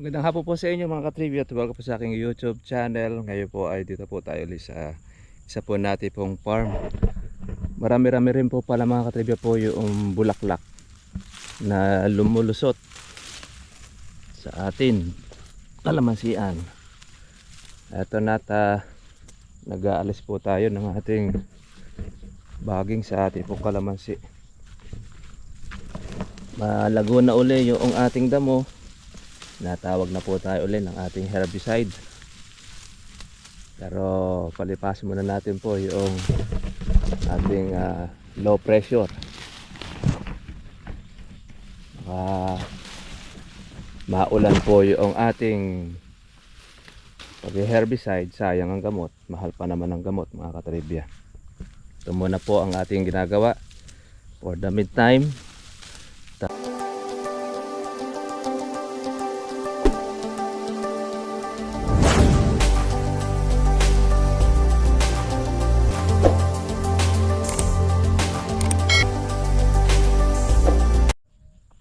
Magandang hapon po sa inyo mga katribute at welcome po sa aking YouTube channel. Ngayon po ay dito po tayo ulit sa isa po natin pong farm. Marami-rami rin po pala mga katribute po yung bulaklak na lumulusot sa atin kalamansian. Ito nata nag-aalis po tayo ng ating baging sa ating pong kalamansi. Malago na uli yung ating damo natawag na po tayo ulit ng ating herbicide. Pero palipasin muna natin po yung ating ah, low pressure. Baka maulan po yung ating pag herbicide sayang ang gamot. Mahal pa naman ang gamot mga katribya. Ito muna po ang ating ginagawa for the meantime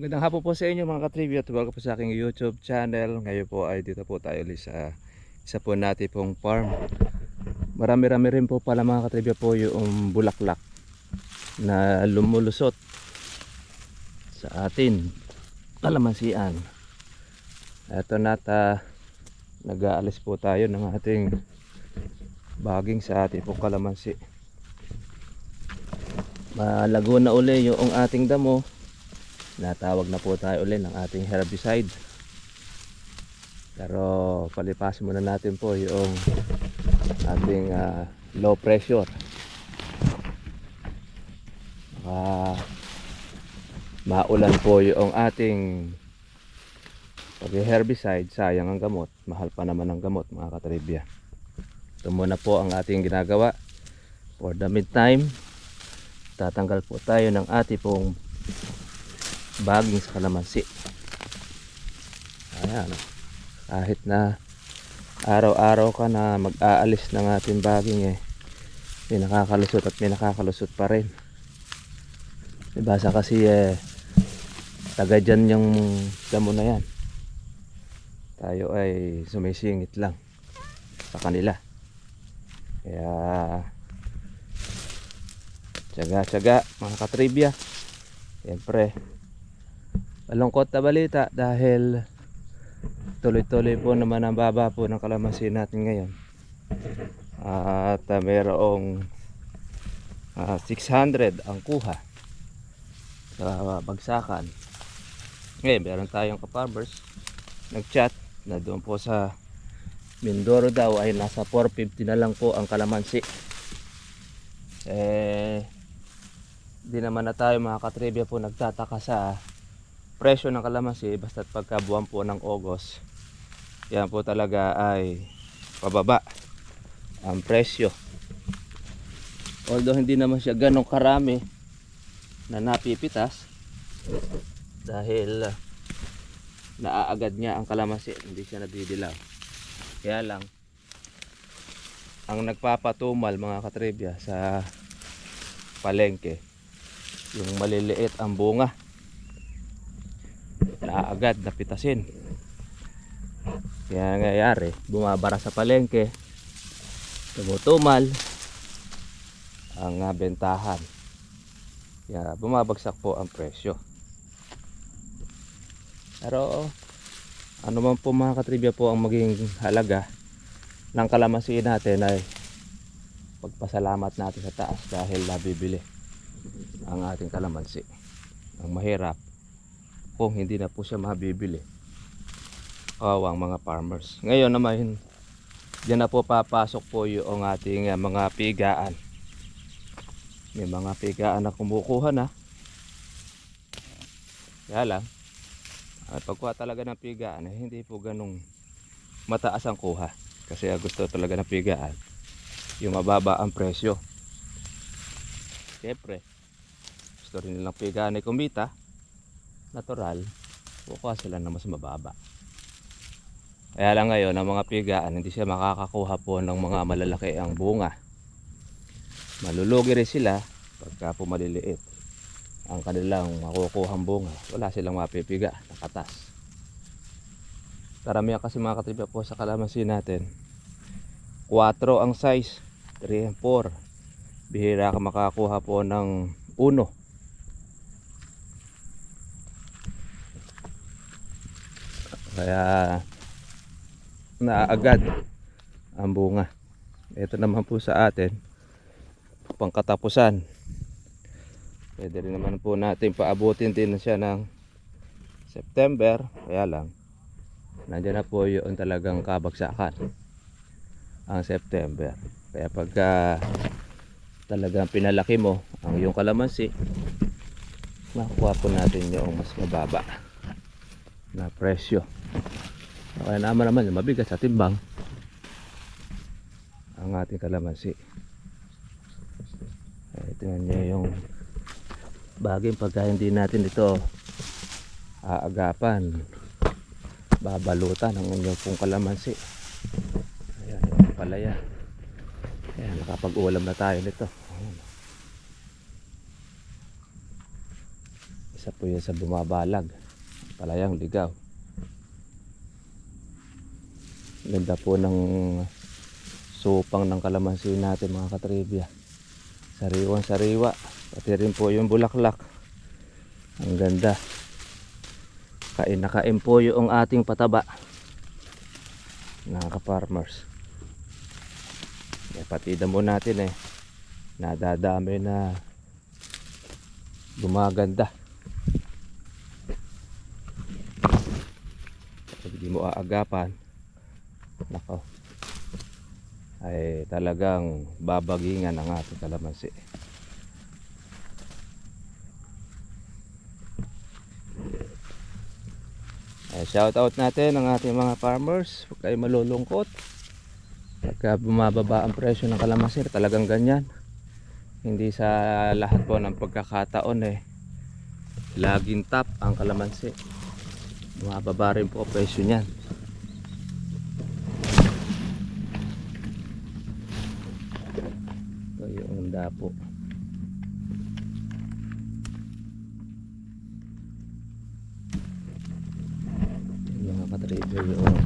Magandang hapon po sa inyo mga katribute at welcome po sa aking YouTube channel. Ngayon po ay dito po tayo ulit sa isa po natin pong farm. Marami-rami rin po pala mga katribute po yung bulaklak na lumulusot sa atin kalamansian. Ito nata nag-aalis po tayo ng ating baging sa ating pong kalamansi. Malago na uli yung ating damo natawag na po tayo ulit ng ating herbicide. Pero palipasin muna natin po yung ating ah, low pressure. Baka maulan po yung ating pag herbicide sayang ang gamot. Mahal pa naman ang gamot mga katribya. Ito muna po ang ating ginagawa. For the meantime tatanggal po tayo ng ating pong baging sa kalamansi. Ayan. Kahit na araw-araw ka na mag-aalis ng ating baging eh may nakakalusot at may nakakalusot pa rin. Basa kasi eh taga dyan yung damo na yan. Tayo ay sumisingit lang sa kanila. Kaya tsaga tsaga mga katribya. Siyempre malungkot na balita dahil tuloy-tuloy po naman ang baba po ng kalamansi natin ngayon. At uh, mayroong ah, 600 ang kuha sa bagsakan. Ngayon meron tayong kaparbers nag-chat na doon po sa Mindoro daw ay nasa 450 na lang po ang kalamansi. Eh di naman na tayo mga katribya po nagtataka sa presyo ng kalamansi basta't pagka buwan po ng August yan po talaga ay pababa ang presyo. Although hindi naman siya ganong karami na napipitas dahil uh, naaagad niya ang kalamansi hindi siya nadidilaw. Kaya lang ang nagpapatumal mga katribya sa palengke yung maliliit ang bunga naagad napitasin. Kaya nangyayari bumabara sa palengke tumutumal ang ah, bentahan. Kaya bumabagsak po ang presyo. Pero ano man po mga katribya po ang maging halaga ng kalamansi natin ay pagpasalamat natin sa taas dahil nabibili ang ating kalamansi. Ang mahirap kung hindi na po siya mabibili. Kawawa ang mga farmers. Ngayon naman diyan na po papasok po yung ating ah, mga pigaan. May mga pigaan na kumukuha na. Kaya lang at pagkuha talaga ng pigaan eh, hindi po ganong mataas ang kuha. Kasi ah, gusto talaga ng pigaan yung mababa ang presyo. Siyempre, gusto rin nilang pigaan ay kumita, natural, kukuha sila na mas mababa. Kaya lang ngayon, ang mga pigaan, hindi siya makakakuha po ng mga malalaki ang bunga. Malulugi rin sila pagka po maliliit. Ang kanilang makukuhang bunga, wala silang mapipiga, nakatas. Karamihan kasi mga katribya po sa kalamansi natin. 4 ang size, 3 and 4. Bihira ka makakuha po ng 1. Kaya naaagad ang bunga. Ito naman po sa atin pangkatapusan. Pwede rin naman po natin paabutin din siya ng September. Kaya lang, nandiyan na po yung talagang kabagsakan ang September. Kaya pagka talagang pinalaki mo ang iyong kalamansi, makuha po natin yung mas mababa na presyo. Kaya naman naman mabigat sa timbang. Ang ating kalamansi. Ay, tingnan nyo yung bagay pagka hindi natin ito aagapan babalutan ang inyong pong kalamansi. Ayan yung palaya ayan nakapag-ulam na tayo nito. Ayan. isa po yun sa bumabalag. Palayang ligaw ganda po ng supang ng kalamansi natin mga katribya. Sariwang sariwa. Pati rin po yung bulaklak. Ang ganda. Kain na kain po yung ating pataba mga ka-farmers. Eh, patida mo natin eh. Nadadami na gumaganda. Pag di mo aagapan nako. Ay talagang babagingan ang ating kalamansi. Ay shout out natin ang ating mga farmers. Huwag kayo malulungkot. Pagka bumababa ang presyo ng kalamansi talagang ganyan. Hindi sa lahat po ng pagkakataon eh. Laging top ang kalamansi. Bumababa rin po ang presyo niyan yung mga katrigger yung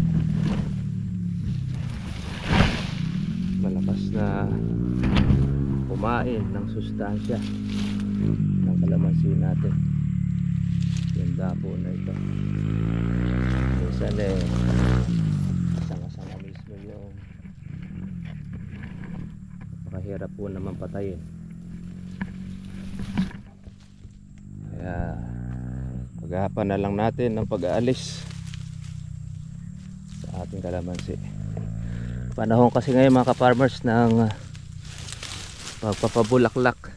malakas na kumain ng sustansya ng kalamansi natin. Yung dapo na ito. Minsan eh napakahirap po naman patayin. Kaya paghahapan na lang natin ng pag-aalis sa ating kalamansi. Panahon kasi ngayon mga ka-farmers ng uh, pagpapabulaklak.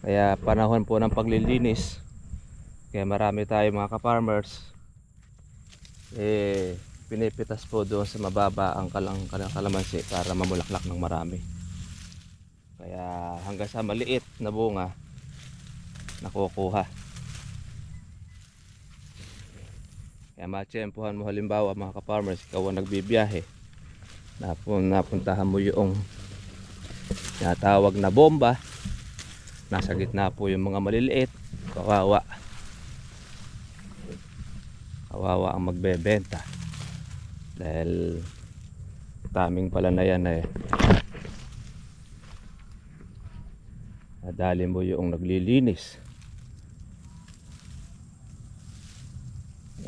Kaya panahon po ng paglilinis. Kaya marami tayo mga ka-farmers. Eh pinipitas po doon sa mababa ang kalang, kalang kalamansi para mamulaklak ng marami. Kaya hanggang sa maliit na bunga nakukuha. Kaya matsyempohan mo halimbawa mga ka-farmers ikaw ang nagbibiyahe napun napuntahan mo yung natawag na bomba. Nasa gitna po yung mga maliliit kawawa. Kawawa ang magbebenta dahil taming pala na yan eh. Nadali mo yung naglilinis.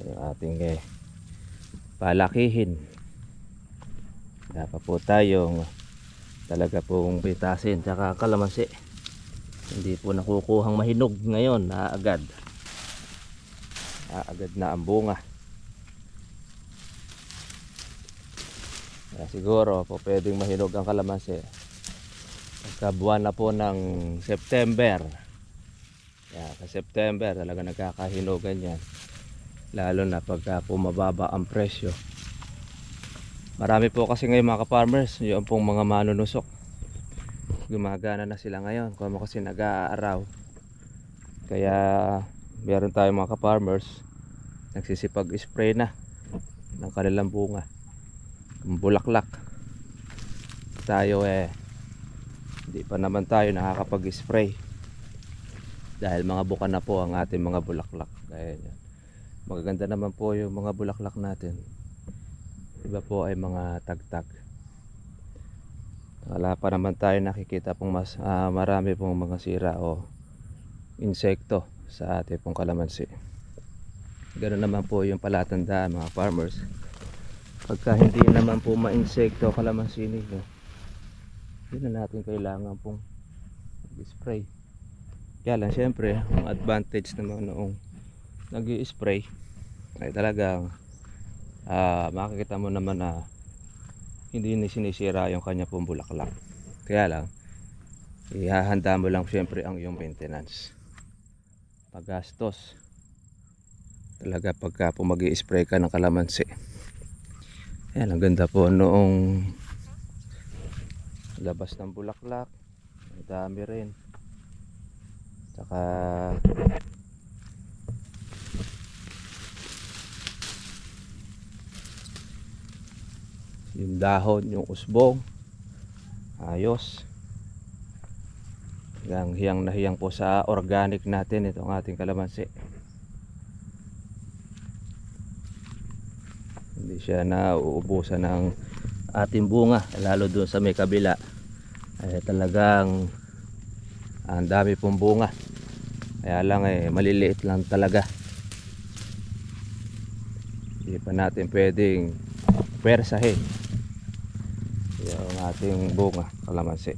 Yung ating eh, palakihin. Dapat po tayong talaga pong pitasin tsaka kalamansi. Hindi po nakukuhang mahinog ngayon naagad naagad na ang bunga kaya siguro po pwedeng mahinog ang kalamansi. Pagka buwan na po ng September. Kaya sa September talaga nagkakahinugan yan. Lalo na pagka pumababa ang presyo. Marami po kasi ngayon mga ka-farmers yung pong mga manunusok. Gumagana na sila ngayon kung kasi nag-aaraw. Kaya meron tayong mga ka-farmers nagsisipag spray na ng kanilang bunga bulaklak. Tayo eh hindi pa naman tayo nakakapag spray dahil mga buka na po ang ating mga bulaklak. Kaya yan magaganda naman po yung mga bulaklak natin. Iba po ay mga tagtag. Wala pa naman tayo nakikita pong mas ah, marami pong mga sira o insekto sa ating pong kalamansi. Ganoon naman po yung palatandaan mga farmers pagka hindi naman po ma-insekto kalamansi ninyo hindi na natin kailangan pong spray kaya lang syempre ang advantage naman noong nag spray ay talagang ah, makikita mo naman na hindi ni sinisira yung kanya pong bulaklak. Kaya lang ihahanda mo lang syempre ang iyong maintenance. Paggastos talaga pagka po mag spray ka ng kalamansi Ayan, ang ganda po noong labas ng bulaklak. Ang dami rin. Tsaka yung dahon, yung usbong. Ayos. Hiyang, hiyang na hiyang po sa organic natin itong ating kalamansi. Hindi siya nauubusan ng ating bunga lalo doon sa may kabila. Ay talagang ang dami pong bunga. Kaya lang eh maliliit lang talaga. Hindi pa natin pwedeng persahin yung ating bunga kalamansi.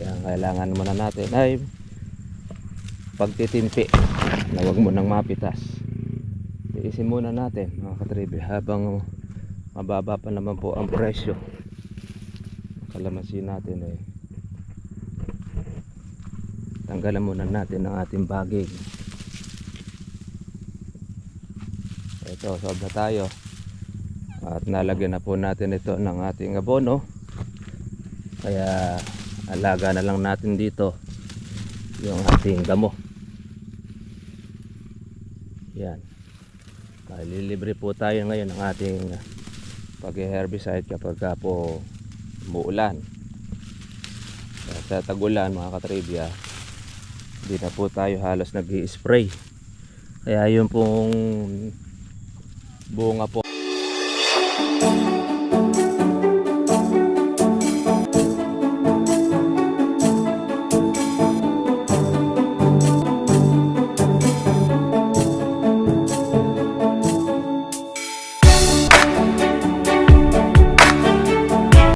Kaya ang kailangan muna natin ay pagtitimpi na huwag mo nang mapitas iisin muna natin mga katribe habang mababa pa naman po ang presyo. Kalamansi natin eh. Tanggalan muna natin ang ating baging ito na tayo. At nalagyan na po natin ito ng ating abono. Kaya alaga na lang natin dito yung ating gamo yan Lilibre po tayo ngayon ng ating pag-herbicide kapag ka po umuulan. Sa tagulan mga katribya, hindi na po tayo halos nag spray Kaya yung pong bunga po